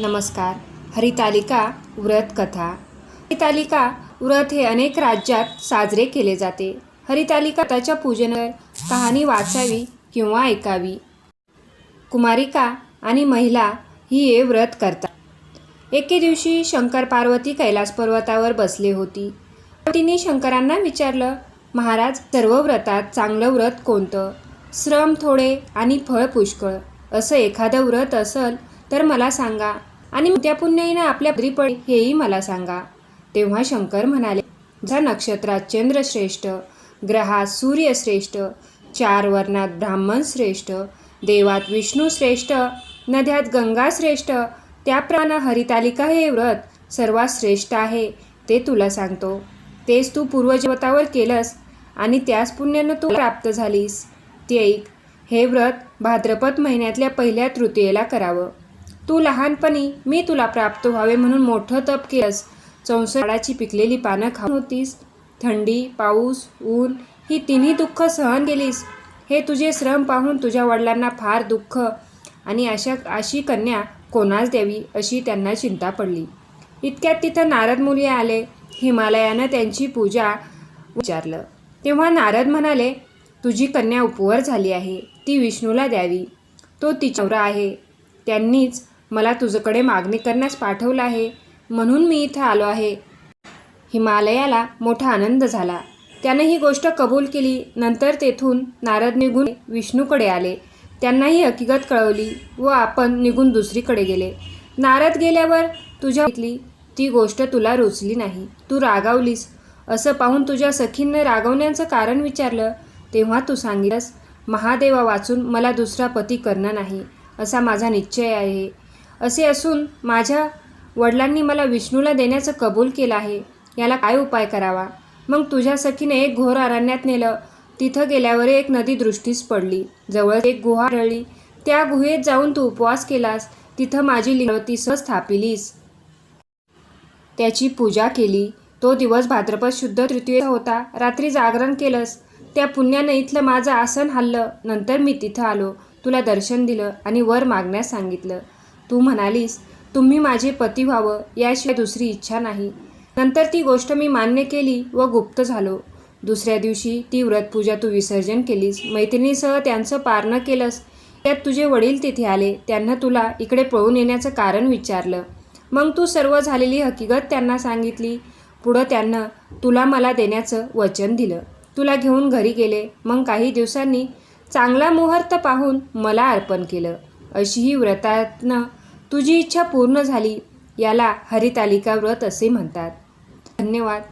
नमस्कार. हरितालिका व्रत कथा. हरितालिका व्रत हे अनेक राज्यात साजरे केले जाते. हरितालिका व्रताच्या पूजनावर कहाणी वाचावी किंवा ऐकावी. कुमारिका आणि महिला ही हे व्रत करतात. एके दिवशी शंकर पार्वती कैलास पर्वतावर बसले होती. तिने शंकरांना विचारलं महाराज सर्व व्रतात चांगलं व्रत कोणतं? श्रम थोडे आणि फळ पुष्कळ. असं एखादं व्रत असेल तर मला सांगा आणि त्या पुण्याईनं आपल्या घरी पडे हेही मला सांगा. तेव्हा शंकर म्हणाले ज्या नक्षत्रात चंद्र श्रेष्ठ ग्रहात सूर्य श्रेष्ठ चार वर्णात ब्राह्मण श्रेष्ठ देवात विष्णू श्रेष्ठ नद्यात गंगा श्रेष्ठ त्याप्रमाणे हरितालिका हे व्रत सर्वात श्रेष्ठ आहे ते तुला सांगतो. तेच तू पूर्वजवतावर केलंस आणि त्याच पुण्यानं तू प्राप्त झालीस. ते ऐक हे व्रत भाद्रपद महिन्यातल्या पहिल्या तृतीयेला करावं. तू लहानपणी मी तुला प्राप्त व्हावे म्हणून मोठं तप केलंस. चौसळाची पिकलेली पानं खाऊन होतीस. थंडी पाऊस ऊन ही तिन्ही दुःख सहन केलीस. हे तुझे श्रम पाहून तुझ्या वडिलांना फार दुःख आणि अशा अशी कन्या कोणास द्यावी अशी त्यांना चिंता पडली. इतक्यात तिथं नारद मुली आले. हिमालयानं त्यांची पूजा विचारलं. तेव्हा नारद म्हणाले तुझी कन्या उपवर झाली आहे. ती विष्णूला द्यावी. तो तिचा आहे. त्यांनीच मला तुझ्याकडे मागणी करण्यास पाठवलं आहे. म्हणून मी इथं आलो आहे. हिमालयाला मोठा आनंद झाला. त्याने ही गोष्ट कबूल केली. नंतर तेथून नारद निघून विष्णूकडे आले. त्यांना ही हकीकत कळवली व आपण निघून दुसरीकडे गेले. नारद गेल्यावर तुझ्या घेतली ती गोष्ट तुला रुचली नाही. तू रागावलीस. असं पाहून तुझ्या सखींनं रागवण्याचं कारण विचारलं. तेव्हा तू सांगितलंस महादेवा वाचून मला दुसरा पती करणं नाही. असा माझा निश्चय आहे. असे असून माझ्या वडिलांनी मला विष्णूला देण्याचं कबूल केलं आहे. याला काय उपाय करावा? मग तुझ्या सखीने एक घोर अरण्यात नेलं. तिथं गेल्यावर एक नदी दृष्टीस पडली. जवळ एक गुहा आढळली त्या गुहेत जाऊन तू उपवास केलास. तिथं माझी लिंगवती सह स्थापिलीस. त्याची पूजा केली. तो दिवस भाद्रपद शुद्ध तृतीय होता. रात्री जागरण केलंस. त्या पुण्यानं इथलं माझं आसन हल्लं. नंतर मी तिथं आलो. तुला दर्शन दिलं आणि वर मागण्यास सांगितलं. तू म्हणालीस तुम्ही माझे पती व्हावं याशिवाय दुसरी इच्छा नाही. नंतर ती गोष्ट मी मान्य केली व गुप्त झालो. दुसऱ्या दिवशी ती व्रतपूजा तू विसर्जन केलीस. मैत्रिणीसह त्यांचं पारणं केलंस त्यात तुझे वडील तिथे आले. त्यांना तुला इकडे पळून येण्याचं कारण विचारलं. मग तू सर्व झालेली हकीकत त्यांना सांगितली. पुढं त्यांना तुला मला देण्याचं वचन दिलं. तुला घेऊन घरी गेले. मग काही दिवसांनी चांगला मुहूर्त पाहून मला अर्पण केलं. अशी ही व्रतातनं तुझी इच्छा पूर्ण झाली याला हरितालिका व्रत असे म्हणतात. धन्यवाद.